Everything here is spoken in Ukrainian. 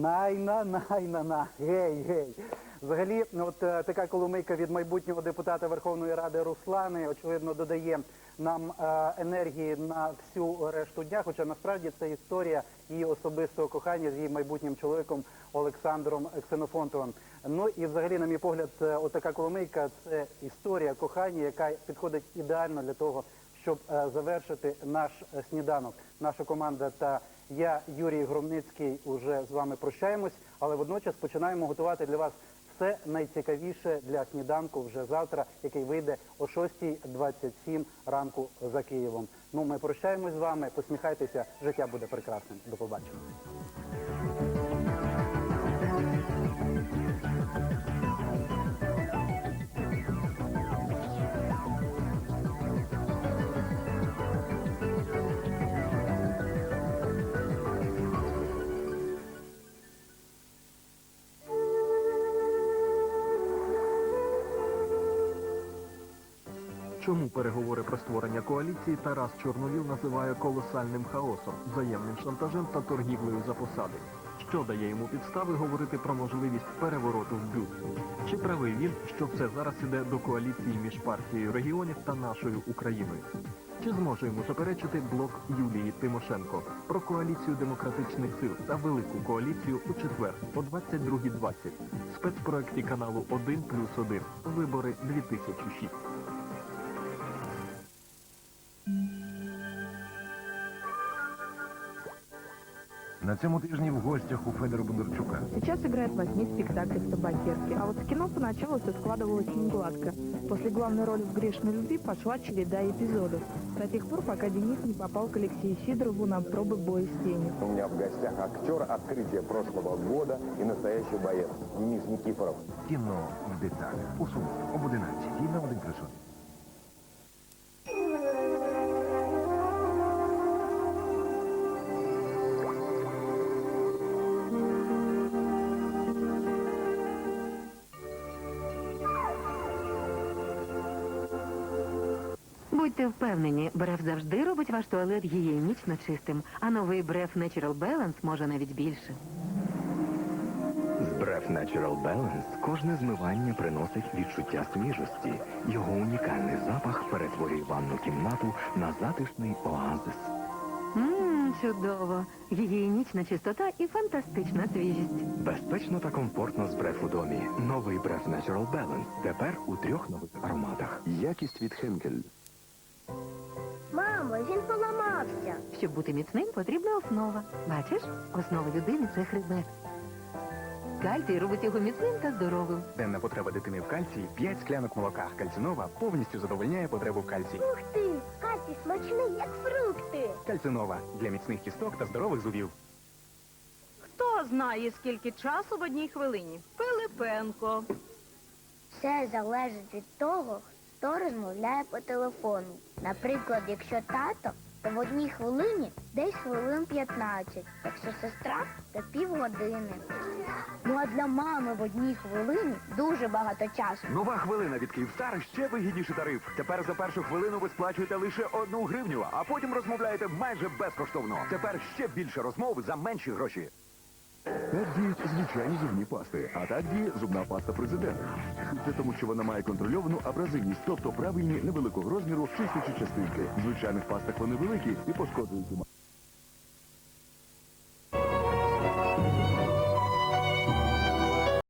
Найна, найна, на, гей, гей. Взагалі, ну, от е, така коломийка від майбутнього депутата Верховної Ради Руслани, очевидно, додає нам е, енергії на всю решту дня. Хоча насправді це історія її особистого кохання з її майбутнім чоловіком Олександром Ксенофонтовим. Ну і взагалі, на мій погляд, е, отака коломийка це історія кохання, яка підходить ідеально для того, щоб завершити наш сніданок. Наша команда та я, Юрій Громницький, уже з вами прощаємось, але водночас починаємо готувати для вас все найцікавіше для сніданку вже завтра, який вийде о 6.27 ранку за Києвом. Ну, ми прощаємось з вами. Посміхайтеся, життя буде прекрасним. До побачення. Чому переговори про створення коаліції Тарас Чорновіл називає колосальним хаосом, взаємним шантажем та торгівлею за посади? Що дає йому підстави говорити про можливість перевороту в бюст? Чи правий він, що все зараз іде до коаліції між партією регіонів та нашою Україною? Чи зможе йому заперечити блок Юлії Тимошенко про коаліцію демократичних сил та велику коаліцію у четвер о 22.20 в спецпроекті каналу 1 плюс 1 Вибори 2006. На цьому тижні в гостях у Федора Бондарчука. Сейчас играет восьми спектаклях в Табакерке, а вот в кино поначалу все складывалось не гладко. После главной роли в «Грешной любви» пошла череда эпизодов. До тех пор, пока Денис не попал к Алексею Сидорову на пробы боя с тенью. У меня в гостях актер открытия прошлого года и настоящий боец Денис Никифоров. Кіно в деталях. У суботу об 11 на 1 плюс 1. Будьте впевнені, бреф завжди робить ваш туалет гігієнічно чистим, а новий бреф Natural Balance може навіть більше. З Bref Natural Balance кожне змивання приносить відчуття свіжості. Його унікальний запах перетворює ванну кімнату на затишний оазис. Ммм, чудово. Гігієнічна чистота і фантастична свіжість. Безпечно та комфортно з Bref у домі. Новий Bref Natural Balance. Тепер у трьох нових ароматах. Якість від Хенкель. Мамо, він поламався. Щоб бути міцним, потрібна основа. Бачиш, основа людини це хребет. Кальцій робить його міцним та здоровим. Денна потреба дитини в кальції 5 склянок молока. Кальцинова повністю задовольняє потребу в кальції. Ух ти! Кальцій смачний, як фрукти. Кальцинова для міцних кісток та здорових зубів. Хто знає, скільки часу в одній хвилині? Пилипенко. Все залежить від того, хто розмовляє по телефону. Наприклад, якщо тато, то в одній хвилині десь хвилин 15. Якщо сестра, то півгодини. Ну а для мами в одній хвилині дуже багато часу. Нова хвилина від Київстар ще вигідніший тариф. Тепер за першу хвилину ви сплачуєте лише одну гривню, а потім розмовляєте майже безкоштовно. Тепер ще більше розмов за менші гроші. Так діють звичайні зубні пасти, а так діє зубна паста президента. Це тому, що вона має контрольовану абразивність, тобто правильні невеликого розміру чистячі частинки. В звичайних пастах вони великі і пошкоджують.